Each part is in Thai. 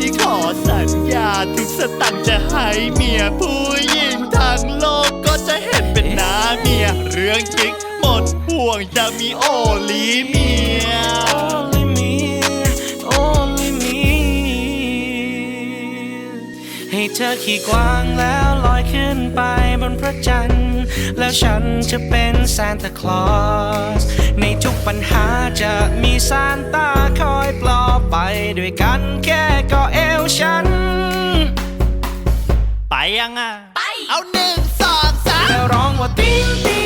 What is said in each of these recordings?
นี้ขอสัญญาถึงสตังค์จะให้เมียผู้หญิงทั้งโลกก็จะเห็นเป็นหน้าเมีย เรื่องกิ๊กหมดห่วงจะมีโอลีเมีย Only me Only me ให้เธอขี่กวางแล้วลอยขึ้นไปบนพระจันทร์ แล้วฉันจะเป็นซานตาคลอส ในทุกปัญหาจะมีซานตาคอยปลอบไปด้วยกันแค่ ยังอะ ไป เอาหนึ่งสองสามแค่ร้องว่าติ้งติ้งติ้ง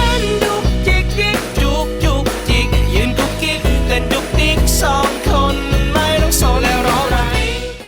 ้